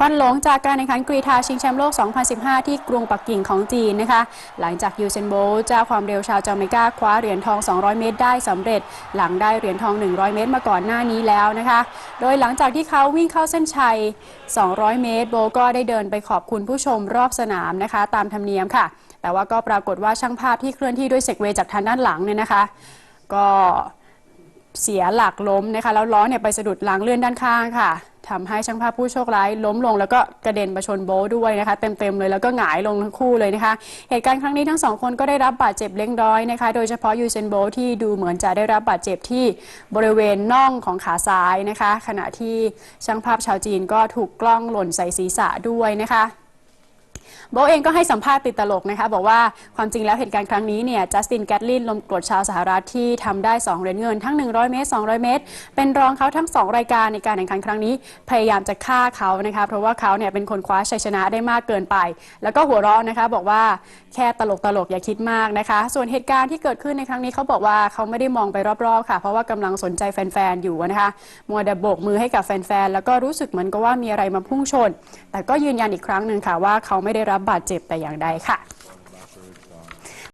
ควันหลงจากการแข่งขันกรีฑาชิงแชมป์โลก 2015 ที่กรุงปักกิ่งของจีนนะคะ หลังจากยูเซนโบเจ้าความเร็วชาวจาเมกาคว้าเหรียญทอง 200 เมตร ได้สำเร็จ หลังได้เหรียญทอง 100 เมตร มาก่อนหน้านี้แล้วนะคะ โดยหลังจากที่เขาวิ่งเข้าเส้นชัย 200 เมตร โบก็ได้เดินไปขอบคุณผู้ชมรอบสนามนะคะ ตามธรรมเนียมค่ะ แต่ว่าก็ปรากฏว่าช่างภาพที่เคลื่อนที่ด้วยเซกเวย์จากทางด้านหลังเนี่ยนะคะ ก็เสียหลักล้มนะคะแล้วล้อเนี่ยไปสะดุดรางเลื่อนด้านข้างค่ะ ทำให้ช่างภาพผู้โชคร้ายล้มลง แล้วก็กระเด็นมาชนโบทด้วยนะคะ เต็มๆเลยแล้วก็หงายลงทั้งคู่เลยนะคะ เหตุการณ์ครั้งนี้ทั้งสองคนก็ได้รับบาดเจ็บเล็กน้อยนะคะ โดยเฉพาะยูเซนโบที่ดูเหมือนจะได้รับบาดเจ็บที่บริเวณน่องของขาซ้ายนะคะ ขณะที่ช่างภาพชาวจีนก็ถูกกล้องหล่นใส่ศีรษะด้วยนะคะ โบเองก็ให้สัมภาษณ์ติดตลกนะคะ บอกว่าความจริงแล้วเหตุการณ์ครั้งนี้เนี่ยจัสตินแกตลินลมกรดชาวสหรัฐที่ทำได้ 2 เหรียญเงินทั้ง 100 เมตร 200 เมตร เป็นรองเขาทั้ง 2 รายการในการแข่งขันครั้งนี้ พยายามจะฆ่าเขานะคะเพราะว่าเขาเนี่ยเป็นคนคว้าชัยชนะได้มากเกินไป แล้วก็หัวเราะนะคะบอกว่าแค่ตลกตลกอย่าคิดมากนะคะ ส่วนเหตุการณ์ที่เกิดขึ้นในครั้งนี้เขาบอกว่าเขาไม่ได้มองไปรอบๆค่ะ เพราะว่ากำลังสนใจแฟนๆอยู่นะคะมัวแต่โบกมือให้กับแฟนๆแล้วก็รู้สึกเหมือนกับว่ามีอะไรมาพุ่งชน แต่ก็ยืนยันอีกครั้งหนึ่งค่ะว่าเขาไม่ได้รับบาดเจ็บแต่อย่างใดค่ะ